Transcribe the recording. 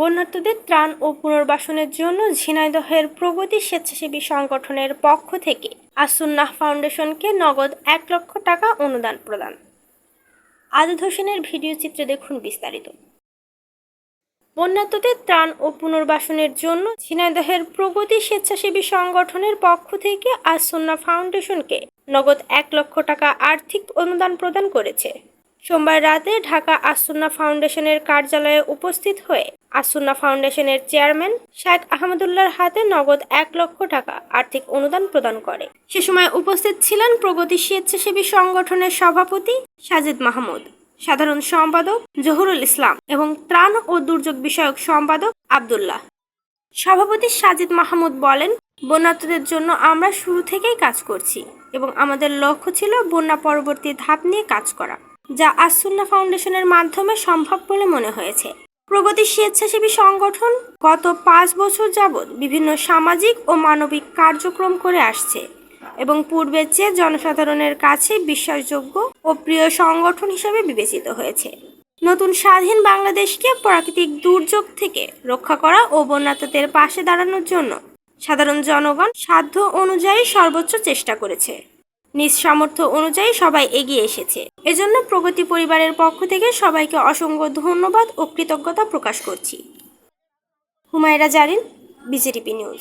বন্যার্তদের ত্রাণ ও পুনর্বাসনের জন্য ঝিনাইদহের প্রগতি স্বেচ্ছাসেবী সংগঠনের পক্ষ থেকে আসুন্নাহ ফাউন্ডেশনকে নগদ এক লক্ষ টাকা অনুদান প্রদান। আদিদ হোসেনের ভিডিও চিত্রে দেখুন বিস্তারিত। বন্যার্তদের ত্রাণ ও পুনর্বাসনের জন্য ঝিনাইদহের প্রগতি স্বেচ্ছাসেবী সংগঠনের পক্ষ থেকে আসুন্না ফাউন্ডেশনকে নগদ এক লক্ষ টাকা আর্থিক অনুদান প্রদান করেছে। সোমবার রাতে ঢাকা আসুন্না ফাউন্ডেশনের কার্যালয়ে উপস্থিত হয়ে আসুন্না ফাউন্ডেশনের চেয়ারম্যান শেখ আহমদুল্লাহর হাতে নগদ এক লক্ষ টাকা আর্থিক অনুদান প্রদান করে। সে সময় উপস্থিত ছিলেন প্রগতি স্বেচ্ছাসেবী সংগঠনের সভাপতি সাজিদ মাহমুদ, সাধারণ সম্পাদক জহুরুল ইসলাম এবং ত্রাণ ও দুর্যোগ বিষয়ক সম্পাদক আবদুল্লাহ। সভাপতি সাজিদ মাহমুদ বলেন বন্যার্তদের জন্য আমরা শুরু থেকেই কাজ করছি এবং আমাদের লক্ষ্য ছিল বন্যা পরবর্তী ধাপ নিয়ে কাজ করা, যা আসুন্না ফাউন্ডেশনের মাধ্যমে সম্ভব বলে মনে হয়েছে। প্রগতি স্বেচ্ছাসেবী সংগঠন গত পাঁচ বছর যাবৎ বিভিন্ন সামাজিক ও মানবিক কার্যক্রম করে আসছে এবং পূর্বের চেয়ে জনসাধারণের কাছে বিশ্বাসযোগ্য ও প্রিয় সংগঠন হিসেবে বিবেচিত হয়েছে। নতুন স্বাধীন বাংলাদেশকে প্রাকৃতিক দুর্যোগ থেকে রক্ষা করা ও বন্যার্তদের পাশে দাঁড়ানোর জন্য সাধারণ জনগণ সাধ্য অনুযায়ী সর্বোচ্চ চেষ্টা করেছে। নিজ সামর্থ্য অনুযায়ী সবাই এগিয়ে এসেছে। এজন্য প্রগতি পরিবারের পক্ষ থেকে সবাইকে অসংখ্য ধন্যবাদ ও কৃতজ্ঞতা প্রকাশ করছি। Humaira Jarin BJP news.